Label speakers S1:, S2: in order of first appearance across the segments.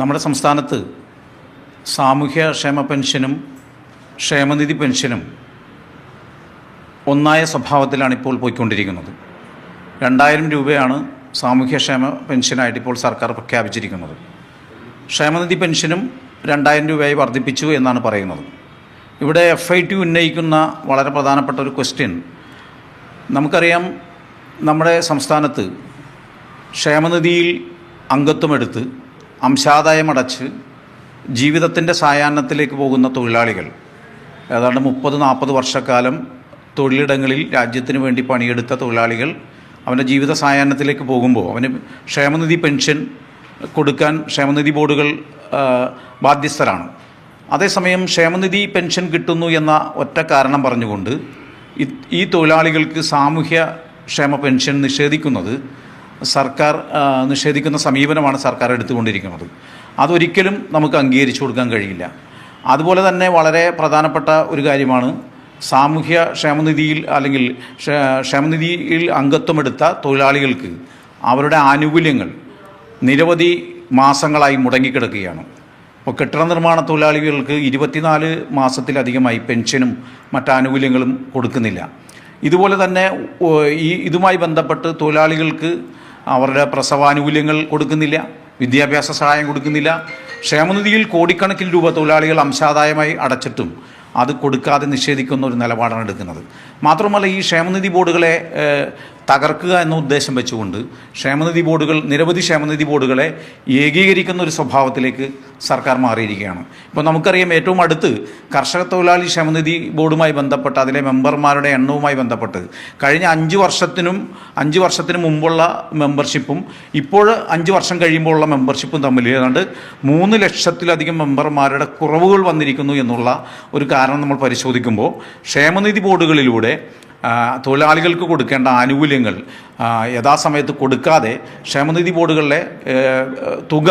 S1: നമ്മുടെ സംസ്ഥാനത്ത് സാമൂഹ്യ ക്ഷേമ പെൻഷനും ക്ഷേമനിധി പെൻഷനും ഒന്നായ സ്വഭാവത്തിലാണ് ഇപ്പോൾ പോയിക്കൊണ്ടിരിക്കുന്നത്. രണ്ടായിരം രൂപയാണ് സാമൂഹ്യക്ഷേമ പെൻഷനായിട്ട് ഇപ്പോൾ സർക്കാർ പ്രഖ്യാപിച്ചിരിക്കുന്നത്. ക്ഷേമനിധി പെൻഷനും രണ്ടായിരം രൂപയായി വർദ്ധിപ്പിച്ചു എന്നാണ് പറയുന്നത്. ഇവിടെ എഫ് ഐ ടി ഉന്നയിക്കുന്ന വളരെ പ്രധാനപ്പെട്ട ഒരു ക്വസ്റ്റ്യൻ നമുക്കറിയാം നമ്മുടെ സംസ്ഥാനത്ത് ക്ഷേമനിധിയിൽ അംഗത്വമെടുത്ത് അംശാദായമടച്ച് ജീവിതത്തിന്റെ സായാഹ്നത്തിലേക്ക് പോകുന്ന തൊഴിലാളികൾ. ഏതാണ്ട് മുപ്പത് നാൽപ്പത് വർഷക്കാലം തൊഴിലിടങ്ങളിൽ രാജ്യത്തിന് വേണ്ടി പണിയെടുത്ത തൊഴിലാളികൾ അവന്റെ ജീവിത സായാഹ്നത്തിലേക്ക് പോകുമ്പോൾ അവന് ക്ഷേമനിധി പെൻഷൻ കൊടുക്കാൻ ക്ഷേമനിധി ബോർഡുകൾ ബാധ്യസ്ഥരാണ്. അതേസമയം ക്ഷേമനിധി പെൻഷൻ കിട്ടുന്നു എന്ന ഒറ്റ കാരണം പറഞ്ഞുകൊണ്ട് ഈ തൊഴിലാളികൾക്ക് സാമൂഹ്യ ക്ഷേമ പെൻഷൻ നിഷേധിക്കുന്നത് സർക്കാർ നിഷേധിക്കുന്ന സമീപനമാണ് സർക്കാർ എടുത്തുകൊണ്ടിരിക്കുന്നത്. അതൊരിക്കലും നമുക്ക് അംഗീകരിച്ചു കൊടുക്കാൻ കഴിയില്ല. അതുപോലെ തന്നെ വളരെ പ്രധാനപ്പെട്ട ഒരു കാര്യമാണ് സാമൂഹ്യ ക്ഷേമനിധിയിൽ അല്ലെങ്കിൽ ക്ഷേ- ക്ഷേമനിധിയിൽ അംഗത്വമെടുത്ത തൊഴിലാളികൾക്ക് അവരുടെ ആനുകൂല്യങ്ങൾ നിരവധി മാസങ്ങളായി മുടങ്ങിക്കിടക്കുകയാണ്. ഇപ്പോൾ കെട്ടിട നിർമ്മാണ തൊഴിലാളികൾക്ക് ഇരുപത്തിനാല് മാസത്തിലധികമായി പെൻഷനും മറ്റാനുകൂല്യങ്ങളും കൊടുക്കുന്നില്ല. ഇതുപോലെ തന്നെ ഈ ഇതുമായി ബന്ധപ്പെട്ട് തൊഴിലാളികൾക്ക് അവരുടെ പ്രസവാനുകൂല്യങ്ങൾ കൊടുക്കുന്നില്ല വിദ്യാഭ്യാസ സഹായം കൊടുക്കുന്നില്ല. ക്ഷേമനിധിയിൽ കോടിക്കണക്കിന് രൂപ തൊഴിലാളികൾ അംശാദായമായി അടച്ചിട്ടും അത് കൊടുക്കാതെ നിഷേധിക്കുന്ന ഒരു നിലപാടാണ് എടുക്കുന്നത്. മാത്രമല്ല ഈ ക്ഷേമനിധി ബോർഡുകളെ തകർക്കുക എന്ന ഉദ്ദേശം വെച്ചുകൊണ്ട് ക്ഷേമനിധി ബോർഡുകൾ നിരവധി ക്ഷേമനിധി ബോർഡുകളെ ഏകീകരിക്കുന്ന ഒരു സ്വഭാവത്തിലേക്ക് സർക്കാർ മാറിയിരിക്കുകയാണ്. ഇപ്പോൾ നമുക്കറിയാം ഏറ്റവും അടുത്ത് കർഷക തൊഴിലാളി ക്ഷേമനിധി ബോർഡുമായി ബന്ധപ്പെട്ട് അതിലെ മെമ്പർമാരുടെ എണ്ണവുമായി ബന്ധപ്പെട്ട് കഴിഞ്ഞ അഞ്ച് വർഷത്തിനും അഞ്ച് വർഷത്തിന് മുമ്പുള്ള മെമ്പർഷിപ്പും ഇപ്പോൾ അഞ്ച് വർഷം കഴിയുമ്പോഴുള്ള മെമ്പർഷിപ്പും തമ്മിൽ ഏതാണ്ട് മൂന്ന് ലക്ഷത്തിലധികം മെമ്പർമാരുടെ കുറവുകൾ വന്നിരിക്കുന്നു എന്നുള്ള ഒരു കാരണം നമ്മൾ പരിശോധിക്കുമ്പോൾ ക്ഷേമനിധി ബോർഡുകളിലൂടെ തൊഴിലാളികൾക്ക് കൊടുക്കേണ്ട ആനുകൂല്യങ്ങൾ യഥാസമയത്ത് കൊടുക്കാതെ ക്ഷേമനിധി ബോർഡുകളിലെ തുക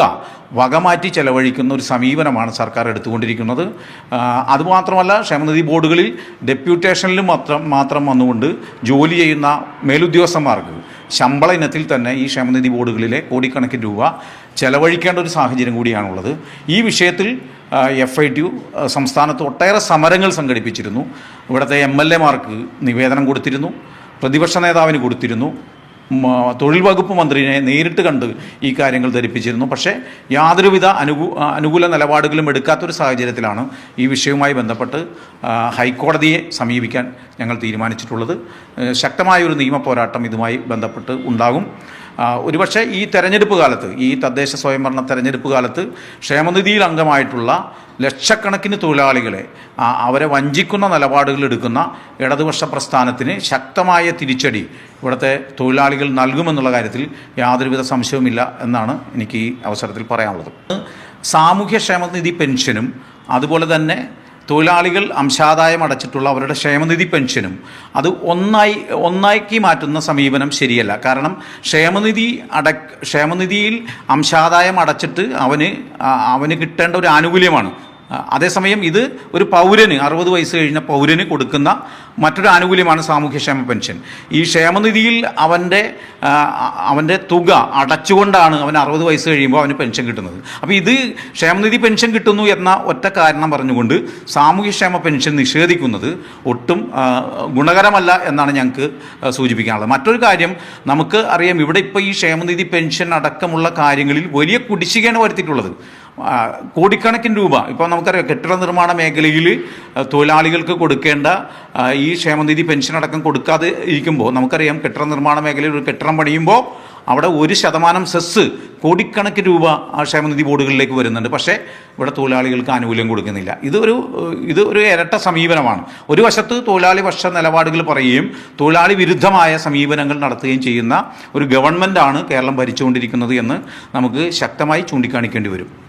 S1: വകമാറ്റി ചെലവഴിക്കുന്ന ഒരു സമീപനമാണ് സർക്കാർ എടുത്തുകൊണ്ടിരിക്കുന്നത്. അതുമാത്രമല്ല ക്ഷേമനിധി ബോർഡുകളിൽ ഡെപ്യൂട്ടേഷനിൽ മാത്രം മാത്രം വന്നുകൊണ്ട് ജോലി ചെയ്യുന്ന മേലുദ്യോഗസ്ഥന്മാർക്ക് ശമ്പള ഇനത്തിൽ തന്നെ ഈ ക്ഷേമനിധി ബോർഡുകളിലെ കോടിക്കണക്കിന് രൂപ ചെലവഴിക്കേണ്ട ഒരു സാഹചര്യം കൂടിയാണുള്ളത്. ഈ വിഷയത്തിൽ എഫ് ഐ ടി സംസ്ഥാനത്ത് ഒട്ടേറെ സമരങ്ങൾ സംഘടിപ്പിച്ചിരുന്നു. ഇവിടുത്തെ എം എൽ എമാർക്ക് നിവേദനം കൊടുത്തിരുന്നു. പ്രതിപക്ഷ നേതാവിന് കൊടുത്തിരുന്നു. തൊഴിൽ വകുപ്പ് മന്ത്രിനെ നേരിട്ട് കണ്ട് ഈ കാര്യങ്ങൾ ധരിപ്പിച്ചിരുന്നു. പക്ഷേ യാതൊരുവിധ അനുകൂ അനുകൂല നിലപാടുകളും എടുക്കാത്തൊരു സാഹചര്യത്തിലാണ് ഈ വിഷയവുമായി ബന്ധപ്പെട്ട് ഹൈക്കോടതിയെ സമീപിക്കാൻ ഞങ്ങൾ തീരുമാനിച്ചിട്ടുള്ളത്. ശക്തമായൊരു നിയമ പോരാട്ടം ഇതുമായി ബന്ധപ്പെട്ട് ഉണ്ടാകും. ഒരുപക്ഷെ ഈ തെരഞ്ഞെടുപ്പ് കാലത്ത് ഈ തദ്ദേശ സ്വയംഭരണ തെരഞ്ഞെടുപ്പ് കാലത്ത് ക്ഷേമനിധിയിൽ അംഗമായിട്ടുള്ള ലക്ഷക്കണക്കിന് തൊഴിലാളികളെ അവരെ വഞ്ചിക്കുന്ന നിലപാടുകൾ എടുക്കുന്ന ഇടതുപക്ഷ പ്രസ്ഥാനത്തിന് ശക്തമായ തിരിച്ചടി ഇവിടുത്തെ തൊഴിലാളികൾ നൽകുമെന്നുള്ള കാര്യത്തിൽ യാതൊരുവിധ സംശയവുമില്ല എന്നാണ് എനിക്ക് ഈ അവസരത്തിൽ പറയാനുള്ളത്. സാമൂഹ്യ ക്ഷേമനിധി പെൻഷനും അതുപോലെ തന്നെ തൊഴിലാളികൾ അംശാദായം അടച്ചിട്ടുള്ള അവരുടെ ക്ഷേമനിധി പെൻഷനും അത് ഒന്നായി ഒന്നാക്കി മാറ്റുന്ന സമീപനം ശരിയല്ല. കാരണം ക്ഷേമനിധി അട ക്ഷേമനിധിയിൽ അംശാദായം അടച്ചിട്ട് അവന് അവന് കിട്ടേണ്ട ഒരു ആനുകൂല്യമാണ്. അതേസമയം ഇത് ഒരു പൗരന് അറുപത് വയസ്സ് കഴിഞ്ഞ പൗരന് കൊടുക്കുന്ന മറ്റൊരു ആനുകൂല്യമാണ് സാമൂഹ്യക്ഷേമ പെൻഷൻ. ഈ ക്ഷേമനിധിയിൽ അവന്റെ അവന്റെ തുക അടച്ചുകൊണ്ടാണ് അവൻ അറുപത് വയസ്സ് കഴിയുമ്പോൾ അവന് പെൻഷൻ കിട്ടുന്നത്. അപ്പോൾ ഇത് ക്ഷേമനിധി പെൻഷൻ കിട്ടുന്നു എന്ന ഒറ്റ കാരണം പറഞ്ഞുകൊണ്ട് സാമൂഹ്യക്ഷേമ പെൻഷൻ നിഷേധിക്കുന്നത് ഒട്ടും ഗുണകരമല്ല എന്നാണ് ഞങ്ങൾക്ക് സൂചിപ്പിക്കാനുള്ളത്. മറ്റൊരു കാര്യം നമുക്ക് അറിയാം ഇവിടെ ഇപ്പോൾ ഈ ക്ഷേമനിധി പെൻഷൻ അടക്കമുള്ള കാര്യങ്ങളിൽ വലിയ കുടിശ്ശികയാണ് വരുത്തിയിട്ടുള്ളത്. കോടിക്കണക്കിന് രൂപ. ഇപ്പോൾ നമുക്കറിയാം കെട്ടിട നിർമ്മാണ മേഖലയിൽ തൊഴിലാളികൾക്ക് കൊടുക്കേണ്ട ഈ ക്ഷേമനിധി പെൻഷൻ അടക്കം കൊടുക്കാതെ ഇരിക്കുമ്പോൾ നമുക്കറിയാം കെട്ടിട നിർമ്മാണ മേഖലയിൽ ഒരു കെട്ടിടം പണിയുമ്പോൾ അവിടെ ഒരു ശതമാനം സെസ് കോടിക്കണക്കിന് രൂപ ആ ക്ഷേമനിധി ബോർഡുകളിലേക്ക് വരുന്നുണ്ട്. പക്ഷേ ഇവിടെ തൊഴിലാളികൾക്ക് ആനുകൂല്യം കൊടുക്കുന്നില്ല. ഇതൊരു ഇത് ഒരു ഇരട്ട സമീപനമാണ്. ഒരു വശത്ത് തൊഴിലാളി പക്ഷ നിലപാടുകൾ പറയുകയും തൊഴിലാളി വിരുദ്ധമായ സമീപനങ്ങൾ നടത്തുകയും ചെയ്യുന്ന ഒരു ഗവൺമെന്റാണ് കേരളം ഭരിച്ചുകൊണ്ടിരിക്കുന്നത് എന്ന് നമുക്ക് ശക്തമായി ചൂണ്ടിക്കാണിക്കേണ്ടി വരും.